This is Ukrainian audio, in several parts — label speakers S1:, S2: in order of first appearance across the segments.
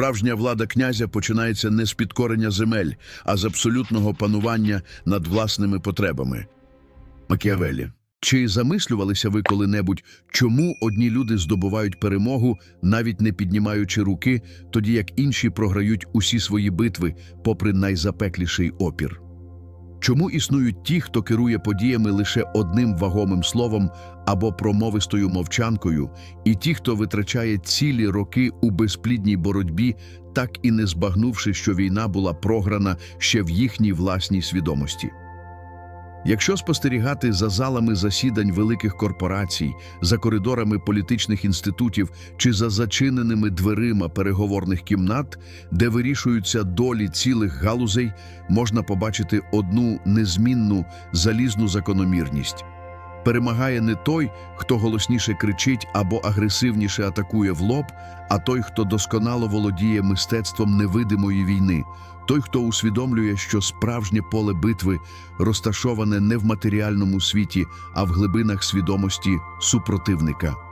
S1: Справжня влада князя починається не з підкорення земель, а з абсолютного панування над власними потребами. Макіавелі. Чи замислювалися ви коли-небудь, чому одні люди здобувають перемогу, навіть не піднімаючи руки, тоді як інші програють усі свої битви, попри найзапекліший опір? Чому існують ті, хто керує подіями лише одним вагомим словом або промовистою мовчанкою, і ті, хто витрачає цілі роки у безплідній боротьбі, так і не збагнувши, що війна була програна ще в їхній власній свідомості? Якщо спостерігати за залами засідань великих корпорацій, за коридорами політичних інститутів чи за зачиненими дверима переговорних кімнат, де вирішуються долі цілих галузей, можна побачити одну незмінну залізну закономірність. Перемагає не той, хто голосніше кричить або агресивніше атакує в лоб, а той, хто досконало володіє мистецтвом невидимої війни, той, хто усвідомлює, що справжнє поле битви розташоване не в матеріальному світі, а в глибинах свідомості супротивника.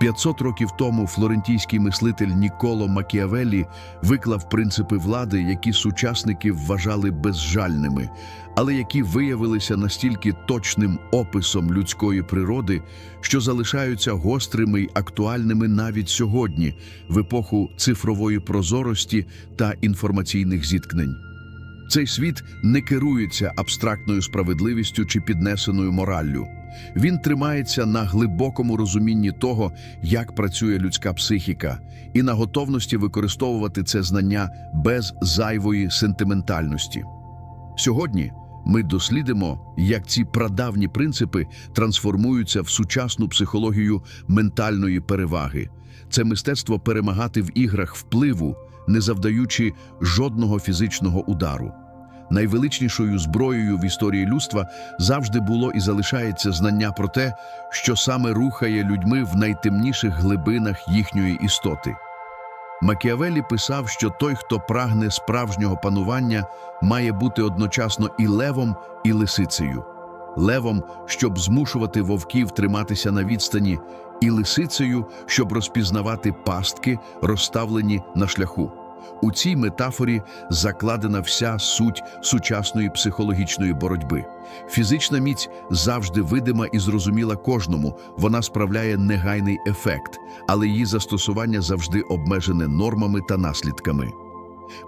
S1: 500 років тому флорентійський мислитель Ніколо Макіавеллі виклав принципи влади, які сучасники вважали безжальними, але які виявилися настільки точним описом людської природи, що залишаються гострими й актуальними навіть сьогодні, в епоху цифрової прозорості та інформаційних зіткнень. Цей світ не керується абстрактною справедливістю чи піднесеною мораллю. Він тримається на глибокому розумінні того, як працює людська психіка, і на готовності використовувати це знання без зайвої сентиментальності. Сьогодні ми дослідимо, як ці прадавні принципи трансформуються в сучасну психологію ментальної переваги. Це мистецтво перемагати в іграх впливу, не завдаючи жодного фізичного удару. Найвеличнішою зброєю в історії людства завжди було і залишається знання про те, що саме рухає людьми в найтемніших глибинах їхньої істоти. Макіавеллі писав, що той, хто прагне справжнього панування, має бути одночасно і левом, і лисицею. Левом, щоб змушувати вовків триматися на відстані, і лисицею, щоб розпізнавати пастки, розставлені на шляху. У цій метафорі закладена вся суть сучасної психологічної боротьби. Фізична міць завжди видима і зрозуміла кожному, вона справляє негайний ефект, але її застосування завжди обмежене нормами та наслідками.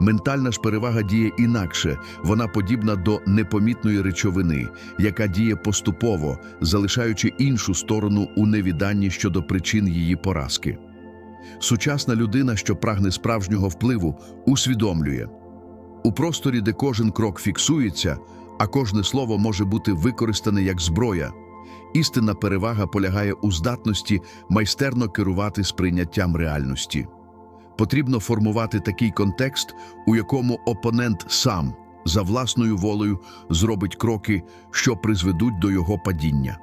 S1: Ментальна ж перевага діє інакше, вона подібна до непомітної речовини, яка діє поступово, залишаючи іншу сторону у невіданні щодо причин її поразки. Сучасна людина, що прагне справжнього впливу, усвідомлює. У просторі, де кожен крок фіксується, а кожне слово може бути використане як зброя, істинна перевага полягає у здатності майстерно керувати сприйняттям реальності. Потрібно формувати такий контекст, у якому опонент сам, за власною волею, зробить кроки, що призведуть до його падіння.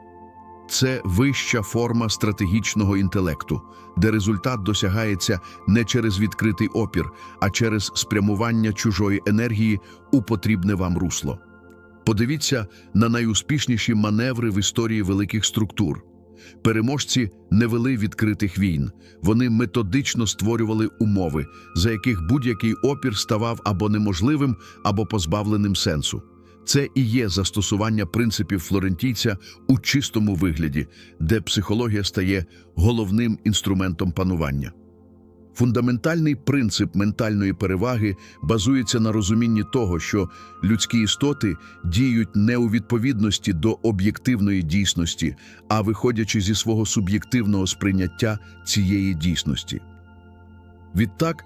S1: Це вища форма стратегічного інтелекту, де результат досягається не через відкритий опір, а через спрямування чужої енергії у потрібне вам русло. Подивіться на найуспішніші маневри в історії великих структур. Переможці не вели відкритих війн, вони методично створювали умови, за яких будь-який опір ставав або неможливим, або позбавленим сенсу. Це і є застосування принципів флорентійця у чистому вигляді, де психологія стає головним інструментом панування. Фундаментальний принцип ментальної переваги базується на розумінні того, що людські істоти діють не у відповідності до об'єктивної дійсності, а виходячи зі свого суб'єктивного сприйняття цієї дійсності. Відтак,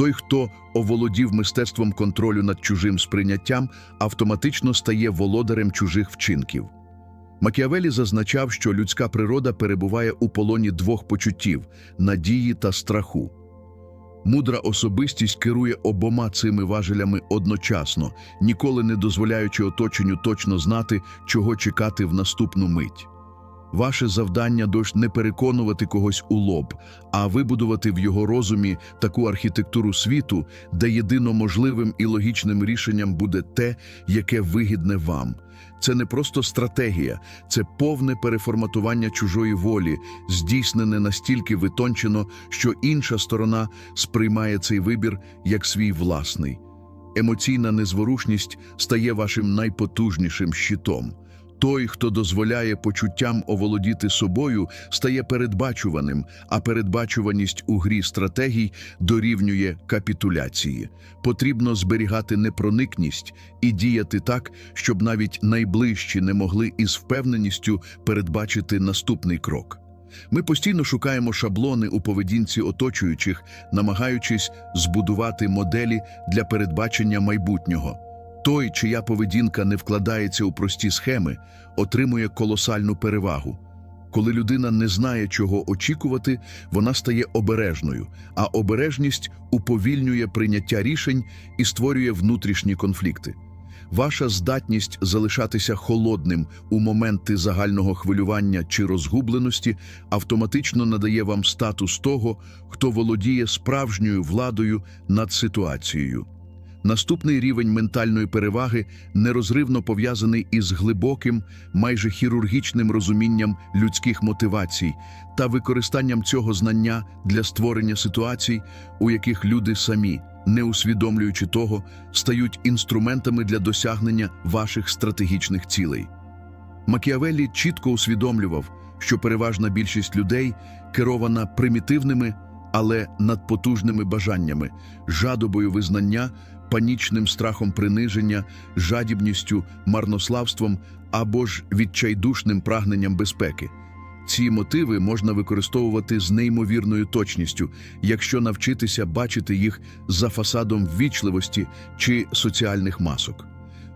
S1: той, хто оволодів мистецтвом контролю над чужим сприйняттям, автоматично стає володарем чужих вчинків. Макіавелі зазначав, що людська природа перебуває у полоні двох почуттів надії та страху. Мудра особистість керує обома цими важелями одночасно, ніколи не дозволяючи оточенню точно знати, чого чекати в наступну мить. Ваше завдання дощ не переконувати когось у лоб, а вибудувати в його розумі таку архітектуру світу, де єдино можливим і логічним рішенням буде те, яке вигідне вам. Це не просто стратегія, це повне переформатування чужої волі, здійснене настільки витончено, що інша сторона сприймає цей вибір як свій власний. Емоційна незворушність стає вашим найпотужнішим щитом. Той, хто дозволяє почуттям оволодіти собою, стає передбачуваним, а передбачуваність у грі стратегій дорівнює капітуляції. Потрібно зберігати непроникність і діяти так, щоб навіть найближчі не могли із впевненістю передбачити наступний крок. Ми постійно шукаємо шаблони у поведінці оточуючих, намагаючись збудувати моделі для передбачення майбутнього. Той, чия поведінка не вкладається у прості схеми, отримує колосальну перевагу. Коли людина не знає, чого очікувати, вона стає обережною, а обережність уповільнює прийняття рішень і створює внутрішні конфлікти. Ваша здатність залишатися холодним у моменти загального хвилювання чи розгубленості автоматично надає вам статус того, хто володіє справжньою владою над ситуацією. Наступний рівень ментальної переваги нерозривно пов'язаний із глибоким, майже хірургічним розумінням людських мотивацій та використанням цього знання для створення ситуацій, у яких люди самі, не усвідомлюючи того, стають інструментами для досягнення ваших стратегічних цілей. Макіавеллі чітко усвідомлював, що переважна більшість людей керована примітивними, але надпотужними бажаннями, жадобою визнання, панічним страхом приниження, жадібністю, марнославством або ж відчайдушним прагненням безпеки. Ці мотиви можна використовувати з неймовірною точністю, якщо навчитися бачити їх за фасадом ввічливості чи соціальних масок.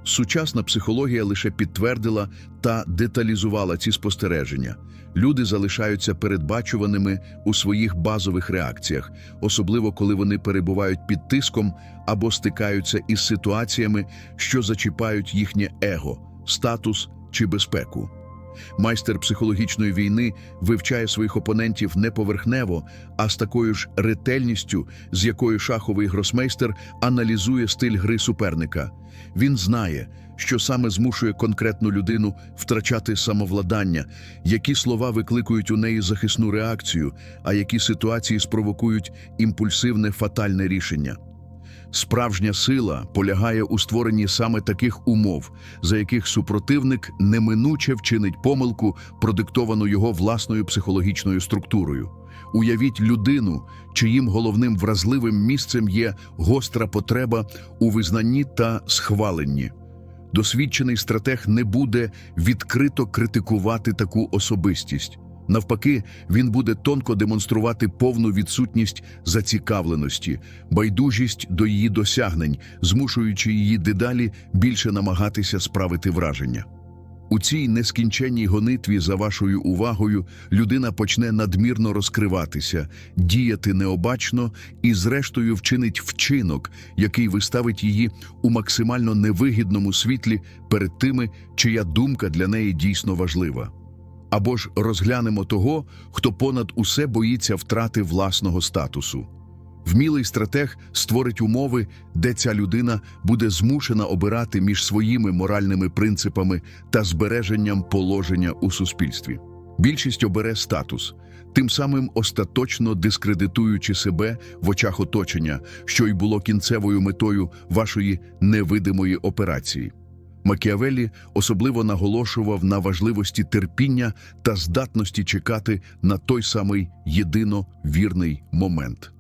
S1: Сучасна психологія лише підтвердила та деталізувала ці спостереження. Люди залишаються передбачуваними у своїх базових реакціях, особливо коли вони перебувають під тиском або стикаються із ситуаціями, що зачіпають їхнє его, статус чи безпеку. Майстер психологічної війни вивчає своїх опонентів не поверхнево, а з такою ж ретельністю, з якою шаховий гросмейстер аналізує стиль гри суперника. Він знає, що саме змушує конкретну людину втрачати самовладання, які слова викликують у неї захисну реакцію, а які ситуації спровокують імпульсивне фатальне рішення. Справжня сила полягає у створенні саме таких умов, за яких супротивник неминуче вчинить помилку, продиктовану його власною психологічною структурою. Уявіть людину, чиїм головним вразливим місцем є гостра потреба у визнанні та схваленні. Досвідчений стратег не буде відкрито критикувати таку особистість. Навпаки, він буде тонко демонструвати повну відсутність зацікавленості, байдужість до її досягнень, змушуючи її дедалі більше намагатися справити враження. У цій нескінченній гонитві за вашою увагою людина почне надмірно розкриватися, діяти необачно і, зрештою, вчинить вчинок, який виставить її у максимально невигідному світлі перед тими, чия думка для неї дійсно важлива. Або ж розглянемо того, хто понад усе боїться втрати власного статусу. Вмілий стратег створить умови, де ця людина буде змушена обирати між своїми моральними принципами та збереженням положення у суспільстві. Більшість обере статус, тим самим остаточно дискредитуючи себе в очах оточення, що й було кінцевою метою вашої невидимої операції. Макіавеллі особливо наголошував на важливості терпіння та здатності чекати на той самий єдино вірний момент.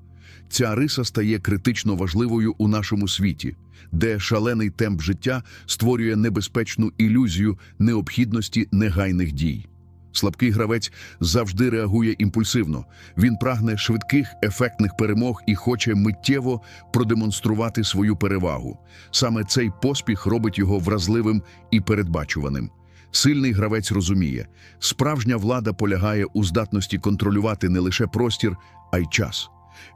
S1: Ця риса стає критично важливою у нашому світі, де шалений темп життя створює небезпечну ілюзію необхідності негайних дій. Слабкий гравець завжди реагує імпульсивно. Він прагне швидких, ефектних перемог і хоче миттєво продемонструвати свою перевагу. Саме цей поспіх робить його вразливим і передбачуваним. Сильний гравець розуміє, справжня влада полягає у здатності контролювати не лише простір, а й час.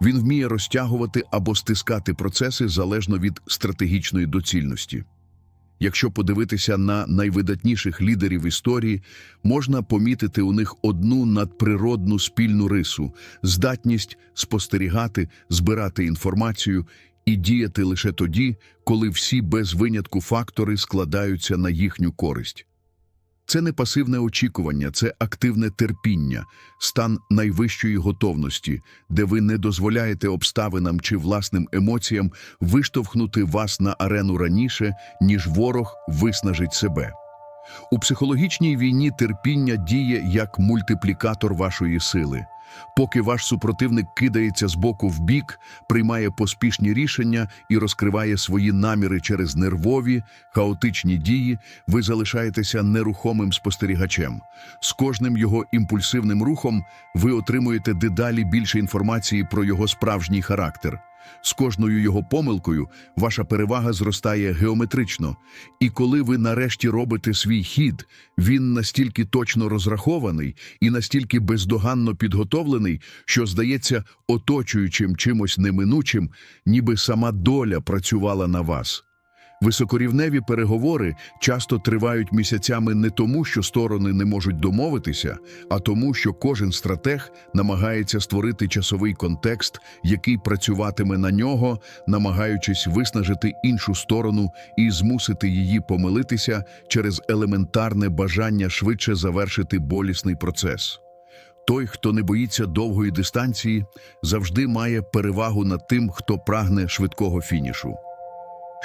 S1: Він вміє розтягувати або стискати процеси залежно від стратегічної доцільності. Якщо подивитися на найвидатніших лідерів історії, можна помітити у них одну надприродну спільну рису здатність спостерігати, збирати інформацію і діяти лише тоді, коли всі без винятку фактори складаються на їхню користь. Це не пасивне очікування, це активне терпіння, стан найвищої готовності, де ви не дозволяєте обставинам чи власним емоціям виштовхнути вас на арену раніше, ніж ворог виснажить себе. У психологічній війні терпіння діє як мультиплікатор вашої сили. Поки ваш супротивник кидається з боку в бік, приймає поспішні рішення і розкриває свої наміри через нервові, хаотичні дії, ви залишаєтеся нерухомим спостерігачем. З кожним його імпульсивним рухом ви отримуєте дедалі більше інформації про його справжній характер. З кожною його помилкою ваша перевага зростає геометрично, і коли ви нарешті робите свій хід, він настільки точно розрахований і настільки бездоганно підготовлений, що здається оточуючим чимось неминучим, ніби сама доля працювала на вас. Високорівневі переговори часто тривають місяцями не тому, що сторони не можуть домовитися, а тому, що кожен стратег намагається створити часовий контекст, який працюватиме на нього, намагаючись виснажити іншу сторону і змусити її помилитися через елементарне бажання швидше завершити болісний процес. Той, хто не боїться довгої дистанції, завжди має перевагу над тим, хто прагне швидкого фінішу.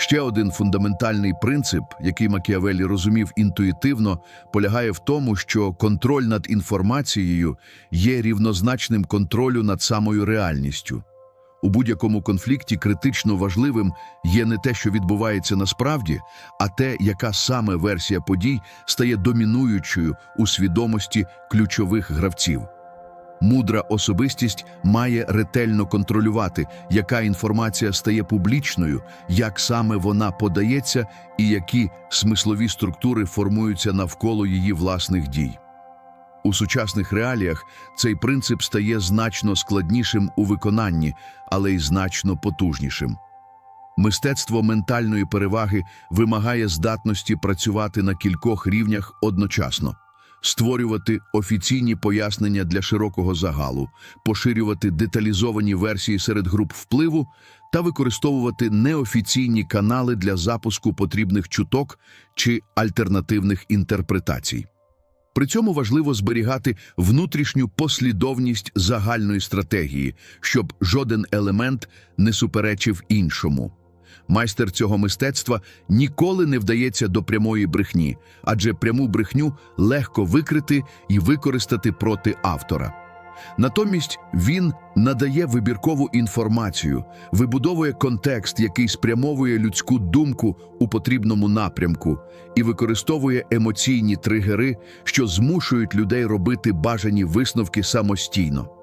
S1: Ще один фундаментальний принцип, який Макіавеллі розумів інтуїтивно, полягає в тому, що контроль над інформацією є рівнозначним контролю над самою реальністю. У будь-якому конфлікті критично важливим є не те, що відбувається насправді, а те, яка саме версія подій стає домінуючою у свідомості ключових гравців. Мудра особистість має ретельно контролювати, яка інформація стає публічною, як саме вона подається і які смислові структури формуються навколо її власних дій. У сучасних реаліях цей принцип стає значно складнішим у виконанні, але й значно потужнішим. Мистецтво ментальної переваги вимагає здатності працювати на кількох рівнях одночасно створювати офіційні пояснення для широкого загалу, поширювати деталізовані версії серед груп впливу та використовувати неофіційні канали для запуску потрібних чуток чи альтернативних інтерпретацій. При цьому важливо зберігати внутрішню послідовність загальної стратегії, щоб жоден елемент не суперечив іншому. Майстер цього мистецтва ніколи не вдається до прямої брехні, адже пряму брехню легко викрити і використати проти автора. Натомість він надає вибіркову інформацію, вибудовує контекст, який спрямовує людську думку у потрібному напрямку, і використовує емоційні тригери, що змушують людей робити бажані висновки самостійно.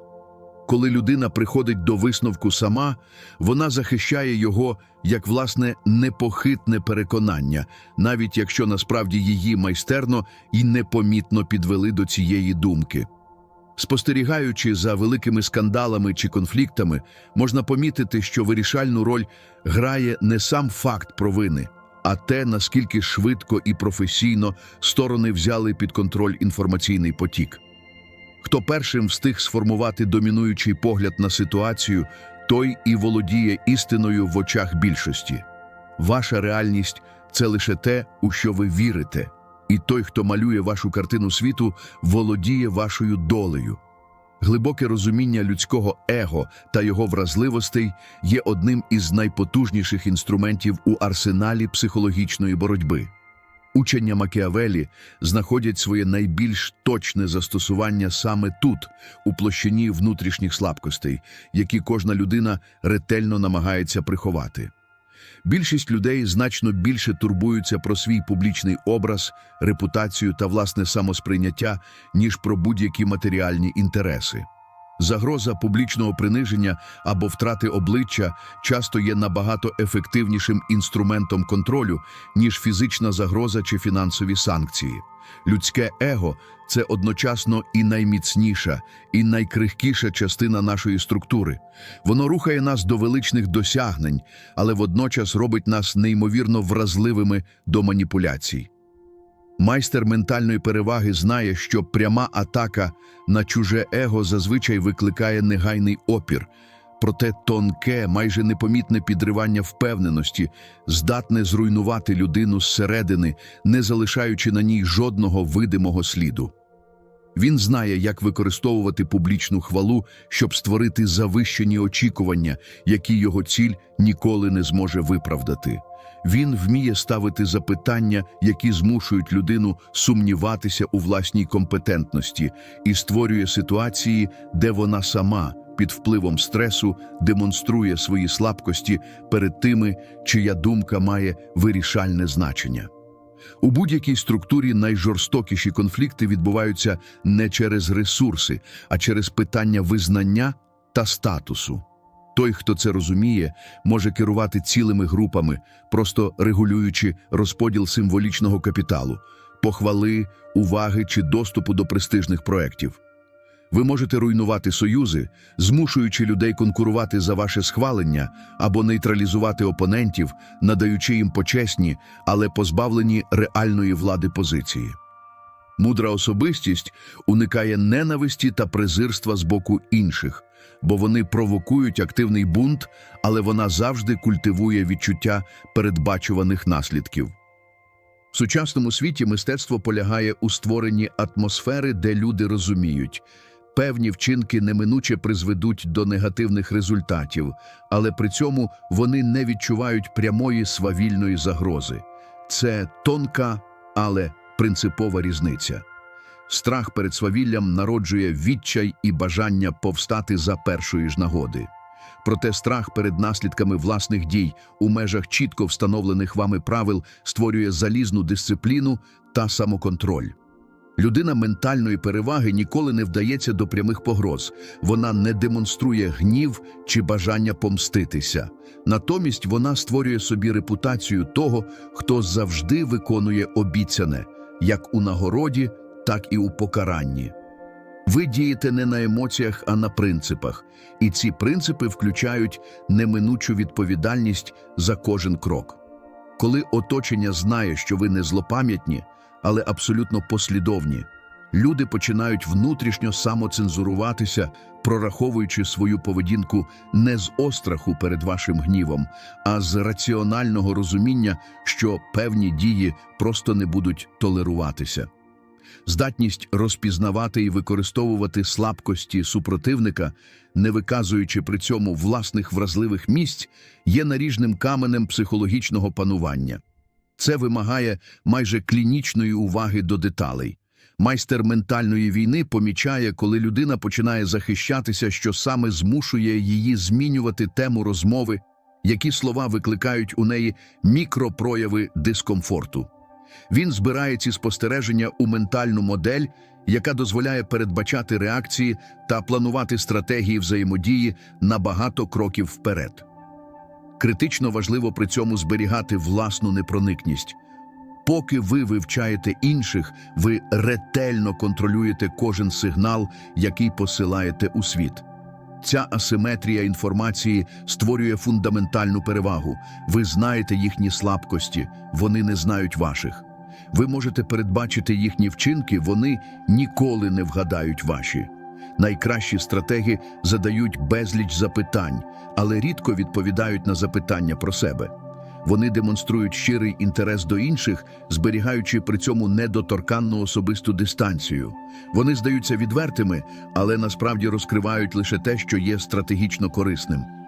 S1: Коли людина приходить до висновку сама, вона захищає його як власне непохитне переконання, навіть якщо насправді її майстерно і непомітно підвели до цієї думки. Спостерігаючи за великими скандалами чи конфліктами, можна помітити, що вирішальну роль грає не сам факт провини, а те, наскільки швидко і професійно сторони взяли під контроль інформаційний потік. Хто першим встиг сформувати домінуючий погляд на ситуацію, той і володіє істиною в очах більшості. Ваша реальність це лише те, у що ви вірите, і той, хто малює вашу картину світу, володіє вашою долею. Глибоке розуміння людського его та його вразливостей є одним із найпотужніших інструментів у арсеналі психологічної боротьби. Учення Макіавелі знаходять своє найбільш точне застосування саме тут, у площині внутрішніх слабкостей, які кожна людина ретельно намагається приховати. Більшість людей значно більше турбуються про свій публічний образ, репутацію та власне самосприйняття, ніж про будь-які матеріальні інтереси. Загроза публічного приниження або втрати обличчя часто є набагато ефективнішим інструментом контролю, ніж фізична загроза чи фінансові санкції. Людське его це одночасно і найміцніша, і найкрихкіша частина нашої структури. Воно рухає нас до величних досягнень, але водночас робить нас неймовірно вразливими до маніпуляцій. Майстер ментальної переваги знає, що пряма атака на чуже его зазвичай викликає негайний опір, проте тонке, майже непомітне підривання впевненості здатне зруйнувати людину зсередини, не залишаючи на ній жодного видимого сліду. Він знає, як використовувати публічну хвалу, щоб створити завищені очікування, які його ціль ніколи не зможе виправдати. Він вміє ставити запитання, які змушують людину сумніватися у власній компетентності, і створює ситуації, де вона сама під впливом стресу демонструє свої слабкості перед тими, чия думка має вирішальне значення. У будь-якій структурі найжорстокіші конфлікти відбуваються не через ресурси, а через питання визнання та статусу. Той, хто це розуміє, може керувати цілими групами, просто регулюючи розподіл символічного капіталу, похвали, уваги чи доступу до престижних проєктів. Ви можете руйнувати союзи, змушуючи людей конкурувати за ваше схвалення або нейтралізувати опонентів, надаючи їм почесні, але позбавлені реальної влади позиції. Мудра особистість уникає ненависті та презирства з боку інших, бо вони провокують активний бунт, але вона завжди культивує відчуття передбачуваних наслідків. В сучасному світі мистецтво полягає у створенні атмосфери, де люди розуміють, певні вчинки неминуче призведуть до негативних результатів, але при цьому вони не відчувають прямої свавільної загрози. Це тонка, але принципова різниця. Страх перед свавіллям народжує відчай і бажання повстати за першої ж нагоди. Проте страх перед наслідками власних дій у межах чітко встановлених вами правил створює залізну дисципліну та самоконтроль. Людина ментальної переваги ніколи не вдається до прямих погроз. Вона не демонструє гнів чи бажання помститися. Натомість вона створює собі репутацію того, хто завжди виконує обіцяне, як у нагороді, так і у покаранні. Ви дієте не на емоціях, а на принципах, і ці принципи включають неминучу відповідальність за кожен крок. Коли оточення знає, що ви не злопам'ятні, але абсолютно послідовні, люди починають внутрішньо самоцензуруватися, прораховуючи свою поведінку не з остраху перед вашим гнівом, а з раціонального розуміння, що певні дії просто не будуть толеруватися. Здатність розпізнавати і використовувати слабкості супротивника, не виказуючи при цьому власних вразливих місць, є наріжним каменем психологічного панування. Це вимагає майже клінічної уваги до деталей. Майстер ментальної війни помічає, коли людина починає захищатися, що саме змушує її змінювати тему розмови, які слова викликають у неї мікропрояви дискомфорту. Він збирає ці спостереження у ментальну модель, яка дозволяє передбачати реакції та планувати стратегії взаємодії на багато кроків вперед. Критично важливо при цьому зберігати власну непроникність. Поки ви вивчаєте інших, ви ретельно контролюєте кожен сигнал, який посилаєте у світ. Ця асиметрія інформації створює фундаментальну перевагу. Ви знаєте їхні слабкості, вони не знають ваших. Ви можете передбачити їхні вчинки, вони ніколи не вгадають ваші. Найкращі стратеги задають безліч запитань, але рідко відповідають на запитання про себе. Вони демонструють щирий інтерес до інших, зберігаючи при цьому недоторканну особисту дистанцію. Вони здаються відвертими, але насправді розкривають лише те, що є стратегічно корисним.